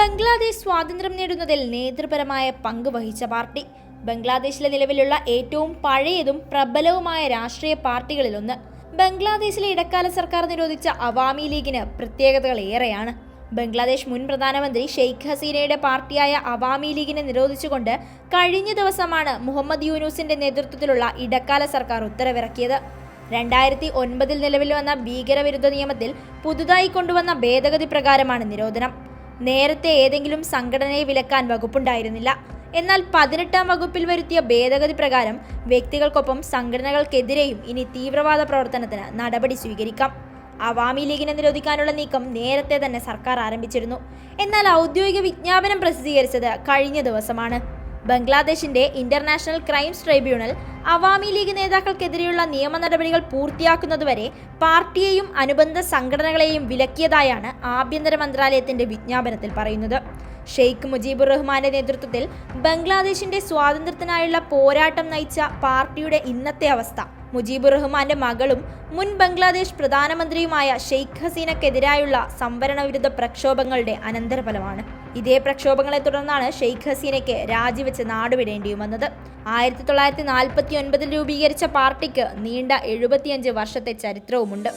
ബംഗ്ലാദേശ് സ്വാതന്ത്ര്യം നേടുന്നതിൽ നേതൃപരമായ പങ്ക് വഹിച്ച പാർട്ടി. ബംഗ്ലാദേശിലെ നിലവിലുള്ള ഏറ്റവും പഴയതും പ്രബലവുമായ രാഷ്ട്രീയ പാർട്ടികളിലൊന്ന്. ബംഗ്ലാദേശിലെ ഇടക്കാല സർക്കാർ നിരോധിച്ച അവാമി ലീഗിന് പ്രത്യേകതകൾ ഏറെയാണ്. ബംഗ്ലാദേശ് മുൻ പ്രധാനമന്ത്രി ഷെയ്ഖ് ഹസീനയുടെ പാർട്ടിയായ അവാമി ലീഗിനെ നിരോധിച്ചുകൊണ്ട് കഴിഞ്ഞ ദിവസമാണ് മുഹമ്മദ് യൂനൂസിന്റെ നേതൃത്വത്തിലുള്ള ഇടക്കാല സർക്കാർ ഉത്തരവിറക്കിയത്. രണ്ടായിരത്തി ഒൻപതിൽ നിലവിൽ വന്ന ഭീകരവിരുദ്ധ നിയമത്തിൽ പുതുതായി കൊണ്ടുവന്ന ഭേദഗതി പ്രകാരമാണ് നിരോധനം. നേരത്തെ ഏതെങ്കിലും സംഘടനയെ വിലക്കാൻ വകുപ്പുണ്ടായിരുന്നില്ല. എന്നാൽ പതിനെട്ടാം വകുപ്പിൽ വരുത്തിയ ഭേദഗതി പ്രകാരം വ്യക്തികൾക്കൊപ്പം സംഘടനകൾക്കെതിരെയും ഇനി തീവ്രവാദ പ്രവർത്തനത്തിന് നടപടി സ്വീകരിക്കാം. അവാമി ലീഗിനെ നിരോധിക്കാനുള്ള നീക്കം നേരത്തെ തന്നെ സർക്കാർ ആരംഭിച്ചിരുന്നു. എന്നാൽ ഔദ്യോഗിക വിജ്ഞാപനം പ്രസിദ്ധീകരിച്ചത് കഴിഞ്ഞ ദിവസമാണ്. ബംഗ്ലാദേശിന്റെ international crimes tribunal Awami League നേതാക്കൾക്കെതിരെയുള്ള നിയമ നടപടികൾ പൂർത്തിയാക്കുന്നതുവരെ പാർട്ടിയെയും അനുബന്ധ സംഘടനകളെയും വിലക്കിയതായാണ് ആഭ്യന്തര മന്ത്രാലയത്തിന്റെ വിജ്ഞാപനത്തിൽ പറയുന്നത്. ഷെയ്ഖ് മുജീബുർ റഹ്മാന്റെ നേതൃത്വത്തിൽ ബംഗ്ലാദേശിന്റെ സ്വാതന്ത്ര്യത്തിനായുള്ള പോരാട്ടം നയിച്ച പാർട്ടിയുടെ ഇന്നത്തെ അവസ്ഥ മുജീബുർ റഹ്മാന്റെ മകളും മുൻ ബംഗ്ലാദേശ് പ്രധാനമന്ത്രിയുമായ ഷെയ്ഖ് ഹസീനക്കെതിരായുള്ള സംവരണ വിരുദ്ധ പ്രക്ഷോഭങ്ങളുടെ അനന്തരഫലമാണ്. ഇതേ പ്രക്ഷോഭങ്ങളെ തുടർന്നാണ് ഷെയ്ഖ് ഹസീനയ്ക്ക് രാജിവെച്ച് നാടുവിടേണ്ടിയും വന്നത് ആയിരത്തി തൊള്ളായിരത്തി നാൽപ്പത്തി ഒൻപതിൽ രൂപീകരിച്ച പാർട്ടിക്ക് നീണ്ട എഴുപത്തിയഞ്ച് വർഷത്തെ ചരിത്രവുമുണ്ട്.